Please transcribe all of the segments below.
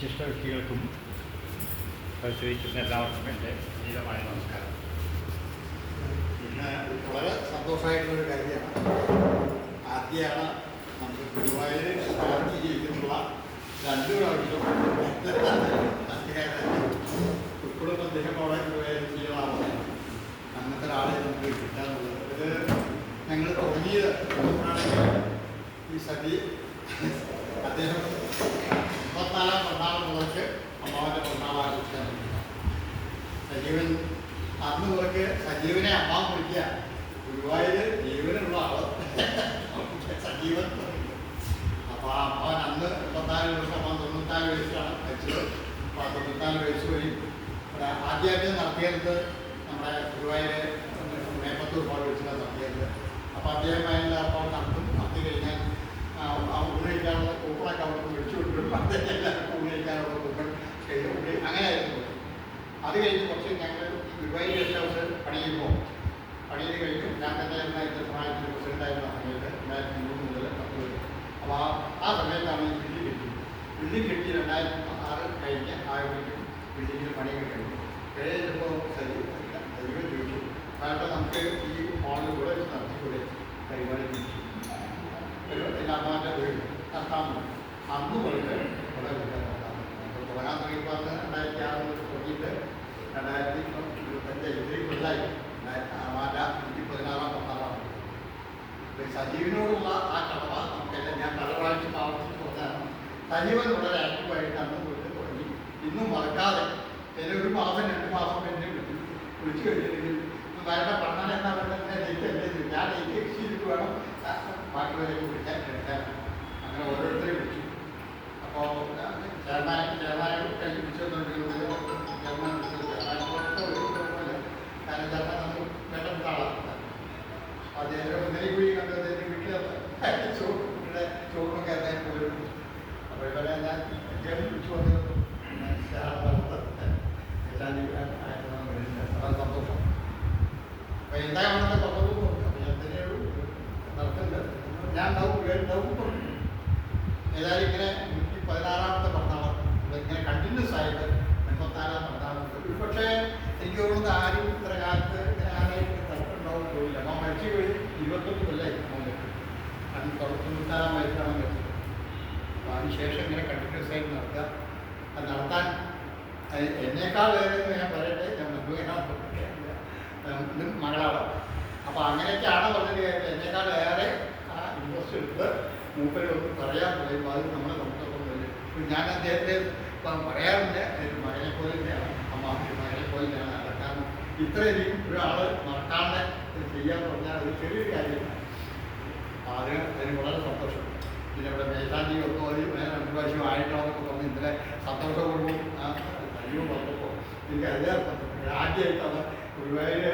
വിശിഷ്ട വ്യക്തികൾക്കും പരിശോധിക്കുന്ന എല്ലാവർക്കും എന്റെ നീലമായ നമസ്കാരം. ഇന്ന് വളരെ സന്തോഷമായിട്ടുള്ളൊരു കാര്യമാണ്. ആദ്യമാണ് നമുക്ക് ഗുരുവായൂർ സ്ഥാനത്ത് ജീവിക്കുന്നുള്ള രണ്ടു പ്രാവശ്യം ഇപ്പോഴും അദ്ദേഹം അവിടെ ഗുരുവായൂർ അങ്ങനത്തെ ഒരാളെ നമുക്ക് കിട്ടാറുള്ളത് ഇത് ഞങ്ങൾ തുടങ്ങിയത് ഈ സതി സജീവനെ അമ്മ വിളിക്കുക. ഗുരുവായൂര് ജീവനുള്ള ആൾ. സജീവൻ അപ്പോൾ ആ അമ്മ അന്ന് മുപ്പത്തിനാല് വർഷം അമ്മ തൊണ്ണൂറ്റാൽ വയസ്സിലാണ് മരിച്ചത്. അപ്പോൾ ആ തൊണ്ണൂറ്റാൽ വയസ്സ് വഴി ആദ്യമായിട്ട് നടത്തിയത് നമ്മുടെ ഗുരുവായൂര് മേപ്പത്തൂർ പാട് വെച്ചിട്ടാണ് നടത്തിയത്. അപ്പോൾ അദ്ദേഹം അതിന്റെ അപ്പോൾ നടത്തും. നടത്തി കഴിഞ്ഞാൽ കഴിക്കാനുള്ള കൂപ്പണൊക്കെ അവിടെ വിളിച്ചു വിട്ടിട്ടുണ്ട് അദ്ദേഹം എല്ലാവർക്കും ഊണ് കൂപ്പൺ ചെയ്ത് അങ്ങനെയായിരുന്നു. അത് കഴിഞ്ഞ് കുറച്ച് ഞങ്ങൾ ദുബായി ഗസ്റ്റ് ഹൗസ് പണിയിൽ പോകും പണിയിൽ കഴിഞ്ഞു ഞാൻ തന്നെ രണ്ടായിരത്തി സഹായത്തിന് പ്രസിഡന്റായിരുന്ന സമയത്ത് രണ്ടായിരത്തി മൂന്ന് മുതൽ പത്ത് വരെ. അപ്പോൾ ആ ആ സമയത്താണ് ഈ ബില്ല് കിട്ടി ബില്ല് കിട്ടി രണ്ടായിരത്തി ആറ് കഴിഞ്ഞ് ആയപ്പോഴേക്കും ബില്ലിങ്ങിൽ പണിയൊക്കെ കഴിഞ്ഞു. കഴിഞ്ഞപ്പോൾ സജീവ് ചോദിച്ചു കാരണം നമുക്ക് ഈ ഹാളിൽ കൂടെ നടത്തിക്കൂടെ പരിപാടി ഒരു എല്ലാ അമ്മാന്റെ വീട് അന്ന് മുതൽ ഇവിടെ വിളിക്കാൻ അപ്പോൾ തുടങ്ങാൻ തുടങ്ങിയപ്പോൾ അന്ന് രണ്ടായിരത്തി ആറ് മുതൽ തുടങ്ങിയിട്ട് രണ്ടായിരത്തി ഇരുപത്തഞ്ച് ഇത്രയും കൊല്ലായി അമ്മാന്റെ നൂറ്റി പതിനാറാം പത്താറാം അപ്പോൾ സജീവിനോടുള്ള ആ നമുക്കെല്ലാം. ഞാൻ പല പ്രാവശ്യം ആവർത്തിച്ച് പറഞ്ഞതാണ്. സജീവൻ വളരെ ആക്റ്റീവായിട്ട് വീട്ടിൽ തുടങ്ങി. ഇന്നും മറക്കാതെ ചില ഒരു മാസം രണ്ട് മാസം എന്നെ വിളിച്ചു വിളിച്ചു കഴിഞ്ഞിട്ടുണ്ടെങ്കിൽ വേറെ പഠനം എന്നാ പറയുന്നത് ഡേറ്റ് അല്ലേ ഞാൻ ഫിക്സ് ചെയ്തിട്ട് വേണം ബാക്കിയുള്ളവരെ വിളിക്കാൻ കേട്ടാൽ അങ്ങനെ ഓരോരുത്തരെയും വിളിച്ചു. അപ്പോൾ കഴിഞ്ഞ് വിളിച്ചു ചെയർമാൻ വിളിച്ചു അദ്ദേഹം ഇന്നലെ കൂടി കണ്ടു അദ്ദേഹം വീട്ടിൽ ചോറിന്റെ ചോറിനൊക്കെ അദ്ദേഹം പോയിരുന്നു അപ്പോൾ ഇവിടെ ഞാൻ അദ്ദേഹം വിളിച്ചു വന്നത് എല്ലാം വളരെ സന്തോഷം. അപ്പോൾ എന്താണെന്ന് പറഞ്ഞു അപ്പോൾ ഞാൻ തന്നെയുള്ളൂ നടത്തുന്നുണ്ട് ഞാൻ ഉണ്ടാവും ഉണ്ടാവും ഏതായാലും ഇങ്ങനെ നൂറ്റി പതിനാറാമത്തെ പഠനം ഇങ്ങനെ കണ്ടിന്യൂസ് ആയിട്ട് എൺപത്തിനാലാം പഠനം ഒരു പക്ഷേ എനിക്ക് തോന്നുന്നത് ആരും ഇത്ര കാലത്ത് ഇങ്ങനെ ആരായിട്ട് തട്ടുണ്ടാവും പോയില്ല അമ്മ മരിച്ചു പോയി ഇരുപത്തൊന്ന് കൊല്ലായി അമ്മ മരിച്ചു അത് തൊണ്ണൂറ്റാറാം വയസ്സിലാണ് മരിച്ചത് അപ്പോൾ അതിനുശേഷം ഇങ്ങനെ കണ്ടിന്യൂസ് ആയിട്ട് നടത്തുക. അത് നടത്താൻ എന്നേക്കാൾ വേറെ ഞാൻ പറയട്ടെ ഞാൻ മധുവിനാണ് മകളാണ്. അപ്പോൾ അങ്ങനെയൊക്കെയാണ് പറഞ്ഞത് എന്നേക്കാൾ വേറെ ആ ഇൻട്രസ്റ്റ് എടുത്ത് മൂപ്പര് ഒന്ന് പറയാൻ പറയുമ്പോൾ അത് നമ്മളെ നമുക്കൊപ്പം വരും ഞാൻ അദ്ദേഹത്തെ ഇപ്പം പറയാറില്ല. മകനെ പോലെ തന്നെയാണ് അമ്മ മകനെ പോലെ തന്നെയാണ് നടക്കാൻ ഇത്രയധികം ഒരാൾ മറക്കാണ്ട് ചെയ്യാൻ പറഞ്ഞാൽ അത് ചെറിയൊരു കാര്യമാണ് അപ്പോൾ അതിന് വളരെ സന്തോഷം. പിന്നെ ഇവിടെ മേശാന്തി ഒക്കെ ഒരു രണ്ട് പ്രാവശ്യം ആയിട്ടാണെന്നൊക്കെ പറഞ്ഞ്. ഇന്നലെ സന്തോഷപൂർവം കഴിവ് വന്നപ്പോൾ എനിക്ക് അതിലെ ആദ്യമായിട്ടാണ് ഗുരുവായൂർ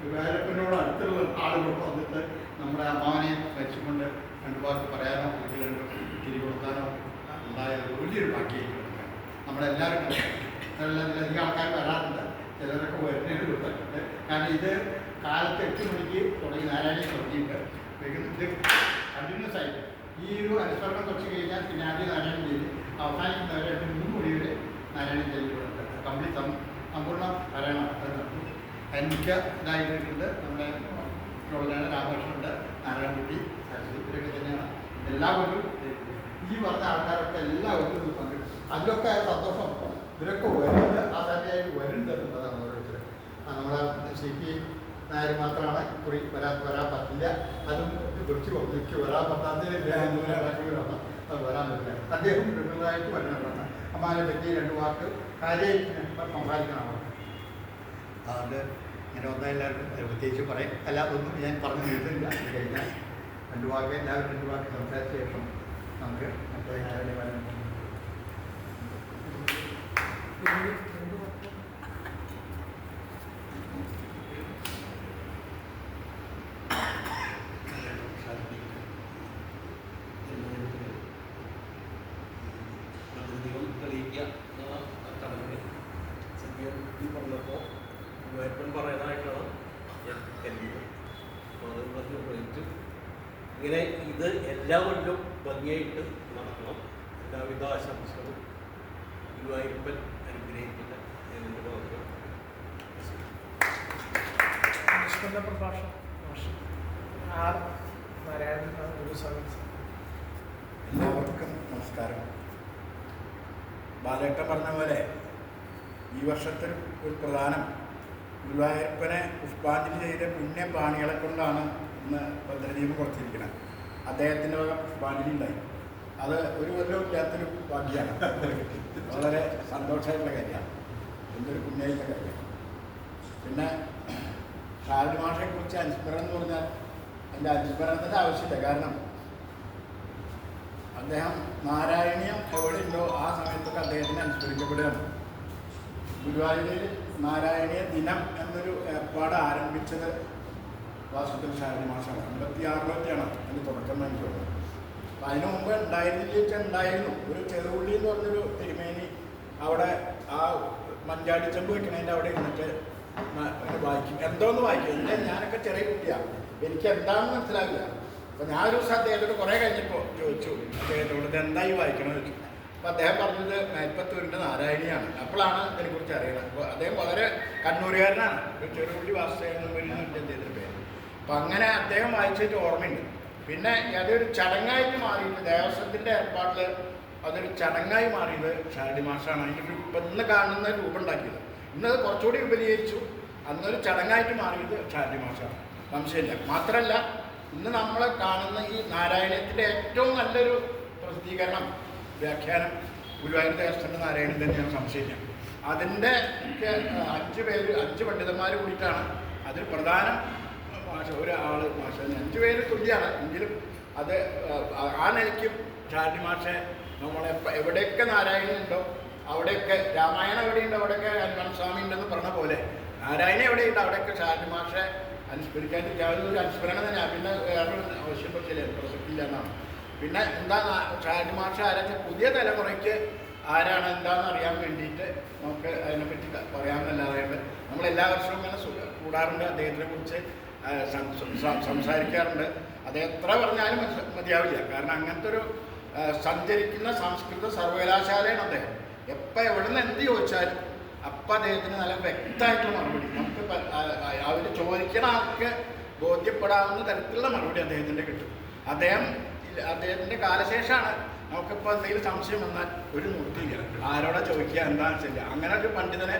ഗുരുവായൂരപ്പനോട് അടുത്തുള്ള ആളുകൾ വന്നിട്ട് നമ്മുടെ അമ്മാവനെ വെച്ചുകൊണ്ട് രണ്ട് വാക്ക് പറയാനോ അല്ലെങ്കിൽ തിരി കൊടുക്കാനോ ഉണ്ടായ വലിയൊരു കൊടുക്കാൻ നമ്മളെല്ലാവരും അതിലധികം ആൾക്കാർ വരാറുണ്ട്. ചിലരൊക്കെ വരുന്നതിന് കൊടുത്തിട്ടുണ്ട് കാരണം ഇത് കാലത്ത് എട്ട് മണിക്ക് തുടങ്ങി നാരായണി തുടങ്ങിയിട്ട് കണ്ടിന്യൂസ് ആയിട്ട്. ഈ ഒരു അനുസ്മരണം കുറച്ച് കഴിഞ്ഞാൽ പിന്നെ ആദ്യം നാരായണ ജയിൽ അവസാനിക്കുന്നവരെ മൂന്ന് മൊഴിയുടെ നാരായണ ജയിലുകളുണ്ട് കംപ്ലീറ്റ് സമ്പൂർണ ഭരണം അത് നടത്തും അതിന് മുഖ്യ ഇതായിട്ടുണ്ട് നമ്മുടെ ചോളനാണ് രാമകൃഷ്ണനുണ്ട് നാരായണൻകുട്ടി സരസ്വതി ഇവരൊക്കെ തന്നെയാണ്. എല്ലാവരും ഈ പറഞ്ഞ ആൾക്കാരൊക്കെ എല്ലാവർക്കും ഇത് പങ്കെടുക്കും. അതിലൊക്കെ സന്തോഷം ഇവരൊക്കെ വരുന്നത് ആ തന്നെയായി വരുന്നുണ്ട് എന്നുള്ളതാണ് ഓരോരുത്തർ ആ നമ്മളെ പി നായർ മാത്രമാണ് കുറി വരാൻ വരാൻ പറ്റില്ല. അതും വിളിച്ചു വിളിച്ചു വരാൻ പറ്റാത്തതിന് അത് വരാൻ പറ്റില്ല. അദ്ദേഹം റെഗുലറായിട്ട് വരണമെന്നാണ് അമ്മാനെ പറ്റി രണ്ട് വാക്ക് കാര്യമായിട്ട് സംസാരിക്കണം. അതുകൊണ്ട് ഇങ്ങനെ ഒന്നും എല്ലാവർക്കും പ്രത്യേകിച്ച് പറയും. അല്ല ഒന്നും ഞാൻ പറഞ്ഞു തീർത്തില്ല അത് കഴിഞ്ഞാൽ രണ്ട് വാക്ക് എല്ലാവരും രണ്ട് വാക്ക് സംസാരിച്ച ശേഷം നമുക്ക് മറ്റേ ആരുടെ വരാൻ പ്രതിനിധികൾ തെളിയിക്കുക എന്ന ചടങ്ങിൽ സത്യം ഈ പറഞ്ഞപ്പോൾ വേപ്പൻ പറയാനായിട്ടാണ് ഞാൻ കരുതിയത് അപ്പോൾ അത് പറഞ്ഞു പ്രയോഗിച്ചു ഇങ്ങനെ ഇത് എല്ലാ കൊല്ലവും ഭംഗിയായിട്ട് നടക്കണം. എല്ലാവിധ ആശംസകളും ഗുരുവായൂരപ്പൻ അനുഗ്രഹിക്കുന്ന പ്രഭാഷണം. ആർ നാരായണൻ എല്ലാവർക്കും നമസ്കാരം. ബാലേട്ടൻ പറഞ്ഞ പോലെ ഈ വർഷത്തിൽ ഒരു പ്രധാനം ഗുരുവായൂരപ്പനെ പുഷ്പാഞ്ജലി ചെയ്ത പുണ്യ പാണികളെ കൊണ്ടാണ് ഇന്ന് ഭദ്രദീപം കൊടുത്തിരിക്കുന്നത്. അദ്ദേഹത്തിന്റെ വക ഉണ്ടായി അത് ഒരു കൊല്ലവും ഇല്ലാത്തൊരു ഭാഗ്യമാണ് വളരെ സന്തോഷമായിട്ടുള്ള കാര്യമാണ്. എന്തൊരു പുണ്യമായിട്ടുള്ള കാര്യമാണ് പിന്നെ ഷാരദ മാഷെക്കുറിച്ച് അനുസ്മരണം എന്ന് പറഞ്ഞാൽ എന്റെ അനുസ്മരണത്തിന്റെ ആവശ്യമില്ല. കാരണം അദ്ദേഹം നാരായണീയം എവിടെ ഉണ്ടോ ആ സമയത്തൊക്കെ അദ്ദേഹത്തിന് അനുസ്മരിക്കപ്പെടുകയാണ്. ഗുരുവായൂരിൽ നാരായണീയ ദിനം എന്നൊരു ഏർപ്പാട് ആരംഭിച്ചത് വാസുദേവ ശാരദി മാഷാണ് അമ്പത്തി ആറിലൊക്കെയാണ് അതിന് തുടക്കം എന്ന് എനിക്ക് തോന്നുന്നത് അപ്പം അതിനു മുമ്പ് ഉണ്ടായിരുന്നില്ല ഉണ്ടായിരുന്നു. ഒരു ചെറുപുള്ളി എന്ന് പറഞ്ഞൊരു തിരുമേനി അവിടെ ആ മഞ്ചാടി ചെമ്പ് വെക്കണതിന്റെ അവിടെ ഇരുന്നിട്ട് അങ്ങനെ വായിക്കും. എന്തോന്ന് വായിക്കും? ഇല്ല ഞാനൊക്കെ ചെറിയ കുട്ടിയാണ് എനിക്ക് എന്താണെന്ന് മനസ്സിലാവില്ല. അപ്പം ഞാൻ ഒരു ദിവസം അദ്ദേഹത്തോട് കുറേ കഴിഞ്ഞപ്പോൾ ചോദിച്ചു അദ്ദേഹത്തോട് ഇത് എന്തായി വായിക്കണമെന്ന് ചോദിച്ചു. അപ്പോൾ അദ്ദേഹം പറഞ്ഞത് മേൽപ്പത്തൂരിന്റെ നാരായണിയാണ്. അപ്പോഴാണ് ഇതിനെക്കുറിച്ച് അറിയുന്നത് അപ്പോൾ അദ്ദേഹം വളരെ കണ്ണൂരുകാരനാണ്. ഒരു ചെറുപുള്ളി വാസുദേവൻ ചെയ്തിട്ട് പേര്. അപ്പം അങ്ങനെ അദ്ദേഹം വായിച്ചിട്ട് ഓർമ്മയുണ്ട്. പിന്നെ അതൊരു ചടങ്ങായിട്ട് മാറിയിട്ട് ദേവസ്വത്തിന്റെ ഏർപ്പാടിൽ അതൊരു ചടങ്ങായി മാറിയത് ഷാരടി മാഷാണ്. അതിന്റെ ഇപ്പം ഇന്ന് കാണുന്ന രൂപം ഉണ്ടാക്കിയത് ഇന്നത് കുറച്ചുകൂടി വിപുലീകരിച്ചു. അന്നൊരു ചടങ്ങായിട്ട് മാറിയത് ഷാരടി മാഷാണ്. സംശയമില്ല മാത്രമല്ല ഇന്ന് നമ്മൾ കാണുന്ന ഈ നാരായണത്തിന്റെ ഏറ്റവും നല്ലൊരു പ്രസിദ്ധീകരണം വ്യാഖ്യാനം ഗുരുവായൂർ ദേവസ്ഥന്റെ നാരായണൻ തന്നെയാണ് സംശയിക്കാം അതിന്റെ അഞ്ച് പേര് അഞ്ച് പണ്ഡിതന്മാർ കൂടിയിട്ടാണ് അതിൽ പ്രധാനം മാഷ ഒരാൾ മാഷ അഞ്ചു പേര് തുല്യമാണ് എങ്കിലും അത് ആ, നിലയ്ക്കും ഷാജി മാഷെ നമ്മളെ എവിടെയൊക്കെ നാരായണൻ ഉണ്ടോ അവിടെയൊക്കെ രാമായണം എവിടെയുണ്ടോ അവിടെയൊക്കെ ഹനുമാൻ സ്വാമി ഉണ്ടെന്ന് പറഞ്ഞ പോലെ നാരായണൻ എവിടെയുണ്ട് അവിടെയൊക്കെ ഷാജി മാഷെ അനുസ്മരിക്കാൻ ഒരു അനുസ്മരണം തന്നെ പിന്നെ വേറൊരു ആവശ്യം പറ്റില്ല പ്രസക്തിയില്ല എന്നാണ്. പിന്നെ എന്താ ഷാജി മാഷ ആരാച്ച പുതിയ തലമുറയ്ക്ക് ആരാണ് എന്താണെന്ന് അറിയാൻ വേണ്ടിയിട്ട് നമുക്ക് അതിനെപ്പറ്റി പറയാമെന്നല്ലാതെ നമ്മൾ എല്ലാ വർഷവും ഇങ്ങനെ കൂടാറുണ്ട്. അദ്ദേഹത്തിനെ കുറിച്ച് സംസാരിക്കാറുണ്ട്. അത് എത്ര പറഞ്ഞാലും മതിയാവില്ല. കാരണം അങ്ങനത്തെ ഒരു സഞ്ചരിക്കുന്ന സംസ്കൃത സർവകലാശാലയാണ് അദ്ദേഹം. എപ്പോൾ എവിടെ നിന്ന് എന്ത് ചോദിച്ചാലും അപ്പം അദ്ദേഹത്തിന് നല്ല വ്യക്തമായിട്ടുള്ള മറുപടി. നമുക്ക് അവർ ചോദിക്കണ ആൾക്ക് ബോധ്യപ്പെടാവുന്ന തരത്തിലുള്ള മറുപടി അദ്ദേഹത്തിന്റെ കിട്ടും. അദ്ദേഹം അദ്ദേഹത്തിന്റെ കാലശേഷമാണ് നമുക്കിപ്പോൾ എന്തെങ്കിലും സംശയം വന്നാൽ ഒരു നിർത്തിയില്ല ആരോടാ ചോദിക്കുക എന്താണെന്ന് വെച്ചില്ല അങ്ങനെ ഒരു പണ്ഡിതനെ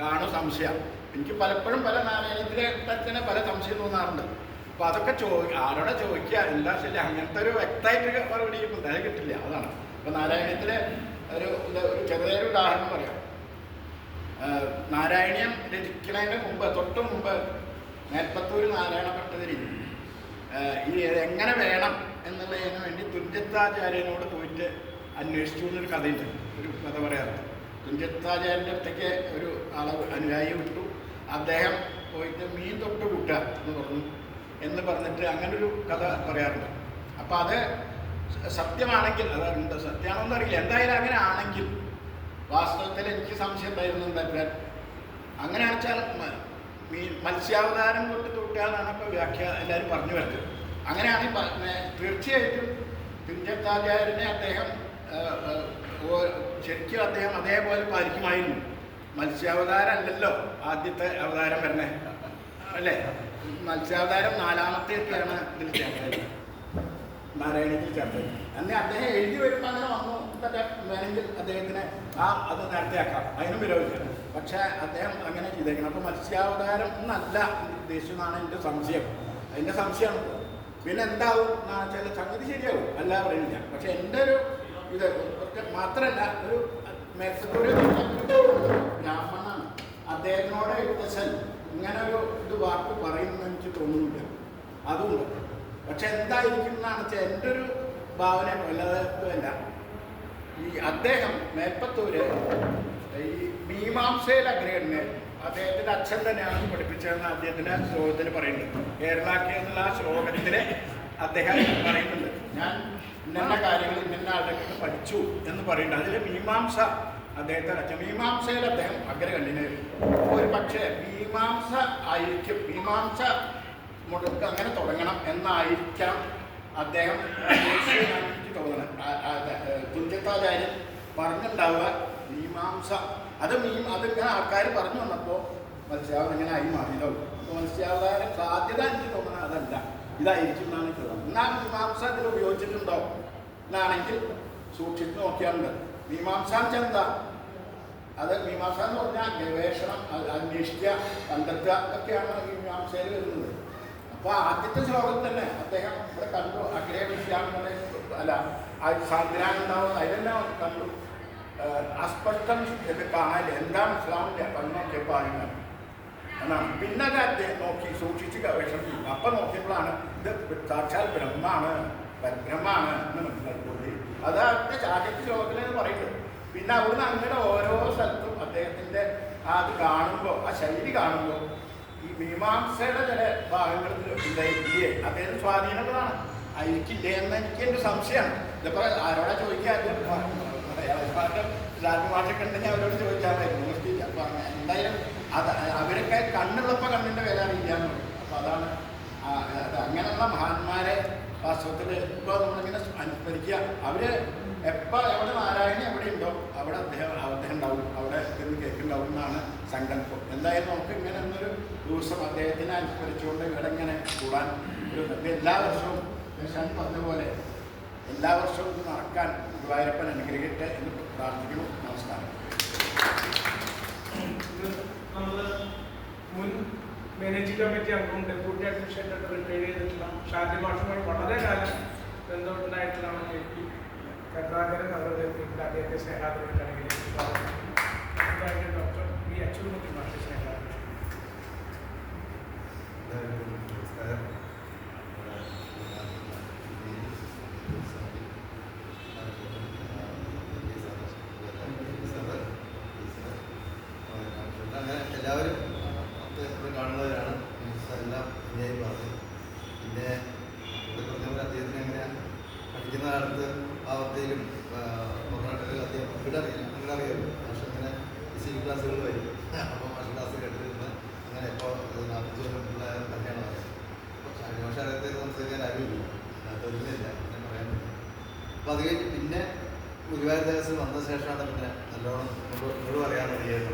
കാണും സംശയം. എനിക്ക് പലപ്പോഴും പല നാരായണത്തിലെ തന്നെ പല സംശയം തോന്നാറുണ്ട്. അപ്പോൾ അതൊക്കെ ചോദി ആരോടാ ചോദിക്കുക എന്താ ശരി അങ്ങനത്തെ ഒരു വ്യക്തമായിട്ട് മറുപടി അത് കിട്ടില്ല. അതാണ്. ഇപ്പൊ നാരായണത്തിലെ ഒരു ഒരു ചെറിയൊരു ഉദാഹരണം പറയാം. നാരായണീയം രചിക്കുന്നതിന് മുമ്പ് തൊട്ട് മുമ്പ് മേൽപ്പത്തൂർ നാരായണ ഭട്ടതിരി ഈ എങ്ങനെ വേണം എന്നുള്ളതിന് വേണ്ടി തുഞ്ചത്താചാര്യനോട് പോയിട്ട് അന്വേഷിച്ചു എന്നൊരു കഥയുണ്ട്. ഒരു കഥ പറയാറുണ്ട്. തുഞ്ചത്താചാര്യന്റെ അടുത്തേക്ക് ഒരു അളവ് അനുയായി വിട്ടു. അദ്ദേഹം പോയിട്ട് മീൻ തൊട്ട് കൂട്ടുക എന്ന് പറഞ്ഞു എന്ന് പറഞ്ഞിട്ട് അങ്ങനൊരു കഥ പറയാറുണ്ട്. അപ്പം അത് സത്യമാണെങ്കിൽ അതുണ്ട് സത്യമാണെന്ന് അറിയില്ല. എന്തായാലും അങ്ങനെ ആണെങ്കിൽ വാസ്തവത്തിൽ എനിക്ക് സംശയം ഉണ്ടായിരുന്നു അങ്ങനെ വെച്ചാൽ മീൻ മത്സ്യാവതാരം തൊട്ട് തൊട്ടാന്നാണ് ഇപ്പോൾ വ്യാഖ്യ എല്ലാവരും പറഞ്ഞു വരുന്നത്. അങ്ങനെയാണെങ്കിൽ തീർച്ചയായിട്ടും തുഞ്ചത്താചാര്യനെ അദ്ദേഹം ശരിക്കും അദ്ദേഹം അതേപോലെ പാലിക്കുമായിരുന്നു. മത്സ്യാവതാരം അല്ലല്ലോ ആദ്യത്തെ അവതാരം വരണേ. അല്ലേ? മത്സ്യാവതാരം നാലാമത്തെയൊക്കെയാണ് ഇതിൽ ചേർത്തത് നാരായണത്തിൽ ചേർത്തത് അന്ന് അദ്ദേഹം എഴുതി വരുമ്പോൾ അങ്ങനെ വന്നു. തന്നെ വേണമെങ്കിൽ അദ്ദേഹത്തിന് ആ അത് നേരത്തെയാക്കാം. അതിനും വിരോധിച്ചു പക്ഷേ അദ്ദേഹം അങ്ങനെ ചെയ്തേക്കണം. അപ്പോൾ മത്സ്യാവതാരം എന്നല്ല ഉദ്ദേശിച്ചതാണ് എന്റെ സംശയം. അതിന്റെ സംശയമാണ്. പിന്നെ എന്താവും ചില സംഗതി ശരിയാവും. അല്ല പറയുന്നില്ല. പക്ഷെ എന്റെ ഒരു ഇത് മാത്രമല്ല ഒരു മേൽസത്തൂര് ബ്രാഹ്മണനാണ്. അദ്ദേഹത്തിനോട് എഴുത്തച്ഛൻ ഇങ്ങനെ ഒരു ഇത് വാക്ക് പറയുമെന്ന് എനിക്ക് തോന്നുന്നില്ല. അതുകൊണ്ട്. പക്ഷെ എന്തായിരിക്കും എന്നാണ് വെച്ചാൽ എന്റെ ഒരു ഭാവന വല്ലതല്ല ഈ അദ്ദേഹം മേൽപ്പത്തൂര് ഈ മീമാംസയിൽ അഗ്രഹനെ അദ്ദേഹത്തിന്റെ അച്ഛൻ തന്നെയാണ് പഠിപ്പിച്ചതെന്ന് അദ്ദേഹത്തിന്റെ ശ്ലോകത്തിൽ പറയുന്നുണ്ട്. കേരളാക്കി എന്നുള്ള ആ ശ്ലോകത്തിൽ അദ്ദേഹം പറയുന്നുണ്ട്. ഞാൻ ഇന്ന കാര്യങ്ങൾ ഇന്ന ആളുകൾക്ക് പഠിച്ചു എന്ന് പറയുന്നുണ്ട്. അതിൽ മീമാംസ അദ്ദേഹത്തെ അച്ഛൻ മീമാംസയിൽ അദ്ദേഹം അഗ്രഗണ്യനെ ഒരു പക്ഷേ മീമാംസ ആയിരിക്കും മീമാംസ മുടക്ക് അങ്ങനെ തുടങ്ങണം എന്നായിരിക്കാം അദ്ദേഹം എനിക്ക് ആ, തുഞ്ചത്താചാര്യൻ പറഞ്ഞിട്ടുണ്ടാവുക? മീമാംസ അത് മീം അതിങ്ങനെ ആൾക്കാർ പറഞ്ഞു വന്നപ്പോൾ മത്സ്യാവളം ഇങ്ങനെ ആയി മാറിയല്ലോ. അപ്പോൾ മത്സ്യാവതാരം സാധ്യത എനിക്ക് തോന്നുന്നത് അതല്ല. ഇതായിരിക്കും എന്നാണ് തോന്നുന്നത്. എന്നാൽ മീമാംസ ഇതിൽ ഉപയോഗിച്ചിട്ടുണ്ടോ? എന്നാണെങ്കിൽ സൂക്ഷിച്ച് നോക്കിയാലുണ്ട് മീമാംസ എന്താ? അത് മീമാംസ എന്ന് പറഞ്ഞാൽ ഗവേഷണം അന്വേഷിക്കുക കണ്ടെത്തുക ഒക്കെയാണ് മീമാംസയിൽ വരുന്നത്. അപ്പോൾ ആദ്യത്തെ ശ്ലോകത്തിൽ തന്നെ അദ്ദേഹം ഇവിടെ കണ്ടു. അഗ്രഹ വിഷയാണെന്ന് അല്ല സാന്ദ്രാനുണ്ടാവും അതിലെല്ലാം കണ്ടു. അസ്പഷ്ടം കാണാൻ എന്താണ് ഇസ്ലാമിന്റെ പണ്ടൊക്കെ പറയുന്നത്? എന്നാണ് പിന്നെ അത് അദ്ദേഹം നോക്കി സൂക്ഷിച്ച് ഗവേഷണം ചെയ്യും. അപ്പം നോക്കിയപ്പോഴാണ് ഇത് സാക്ഷാൽ ബ്രഹ്മാണ് പരബ്രഹ്മാണ് എന്ന് മനസ്സിലാക്കി അത് അടുത്ത ആദ്യത്തെ ശ്ലോകത്തിലെന്ന് പറയുന്നത് പിന്നെ അവിടുന്ന് അങ്ങനെ ഓരോ സ്ഥലത്തും അദ്ദേഹത്തിന്റെ ആ അത് കാണുമ്പോൾ ആ ശൈലി കാണുമ്പോൾ ഈ മീമാംസയുടെ ചില ഭാഗങ്ങളിൽ ഇല്ലേ അദ്ദേഹം സ്വാധീനങ്ങളാണ് എനിക്കില്ലേ എന്ന് എനിക്ക് എന്റെ സംശയമാണ് ഇതിപ്പോൾ ആരോടാ ചോദിക്കാൻ രാജ്യമാഷൊക്കെ ഉണ്ടെങ്കിൽ അവരോട് ചോദിച്ചാൽ മതി മോഷ്ടില്ല അപ്പം എന്തായാലും അത് അവരൊക്കെ കണ്ണുള്ളപ്പോൾ കണ്ണിന്റെ വില അറിയില്ലാന്ന് പറയും അപ്പം അതാണ് അങ്ങനെയുള്ള മഹാന്മാരെ വാസ്തവത്തിൽ ഇപ്പോൾ നമ്മളിങ്ങനെ അനുസ്മരിക്കുക. അവർ എപ്പോൾ എവിടെ നാരായണി എവിടെ ഉണ്ടോ അവിടെ അദ്ദേഹം അദ്ദേഹം ഉണ്ടാവും അവിടെ എന്ന് കേൾക്കുന്നുണ്ടാവും എന്നാണ് സങ്കല്പം. എന്തായാലും നമുക്ക് ഇങ്ങനെ ഒന്നൊരു ദിവസം അദ്ദേഹത്തിനെ അനുസ്മരിച്ചുകൊണ്ട് ഇവിടെ ഇങ്ങനെ കൂടാൻ ഒരു എല്ലാ വർഷവും ദേശാൻ പറഞ്ഞ പോലെ എല്ലാ വർഷവും ഇത് നടക്കാൻ ഗുരുവായൂരപ്പൻ അനുഗ്രഹിക്കട്ടെ എന്ന് പ്രാർത്ഥിക്കുന്നു. നമസ്കാരം. നമ്മൾ മുൻ മാനേജിംഗ് കമ്മിറ്റി അംഗവും ഡെപ്യൂട്ടി അഡ്മിനിസ്ട്രേറ്റർ റിട്ടയർ ചെയ്തിട്ടുള്ള ഷാജി മാഷുമായി വളരെ കാലം ബന്ധമുണ്ടായിട്ടുള്ളതാണ് കെ പി കരുണാകരൻ അവരുടെ വീട്ടിൽ അദ്ദേഹത്തെ സ്നേഹാദരവിട്ടാണെങ്കിൽ ഡോക്ടർ വി അച്യുതമൂർത്തി മാഷി സ്നേഹാദരം നമസ്കാരം. അങ്ങനെ എല്ലാവരും പറഞ്ഞു അദ്ദേഹത്തിന് എങ്ങനെയാണ് പഠിക്കുന്ന കാലത്ത് ആ അവസ്ഥയിലും അദ്ദേഹം അറിയില്ല അങ്ങനെ അറിയാം പക്ഷെ ഇങ്ങനെ ഫിസിക്കൽ ക്ലാസ്സുകൾ വരും അപ്പോൾ മാഷ ക്ലാസ് കേട്ടിരുന്ന് അങ്ങനെ ഇപ്പോൾ നാൽപ്പത്തി കൊല്ലമുള്ള തന്നെയാണ് പറയുന്നത് അപ്പോൾ ഷാനിമാഷ അറിയത്തെ സംസാരിക്കാൻ ആരുമില്ല തൊഴിലില്ല അങ്ങനെ പറയാൻ പറ്റും അപ്പോൾ അത് കഴിഞ്ഞ് പിന്നെ ഗുരുവായൂർ ദേവസ്വം വന്ന ശേഷമാണ് പിന്നെ നല്ലോണം നിങ്ങൾ പറയാൻ തുടങ്ങിയത്.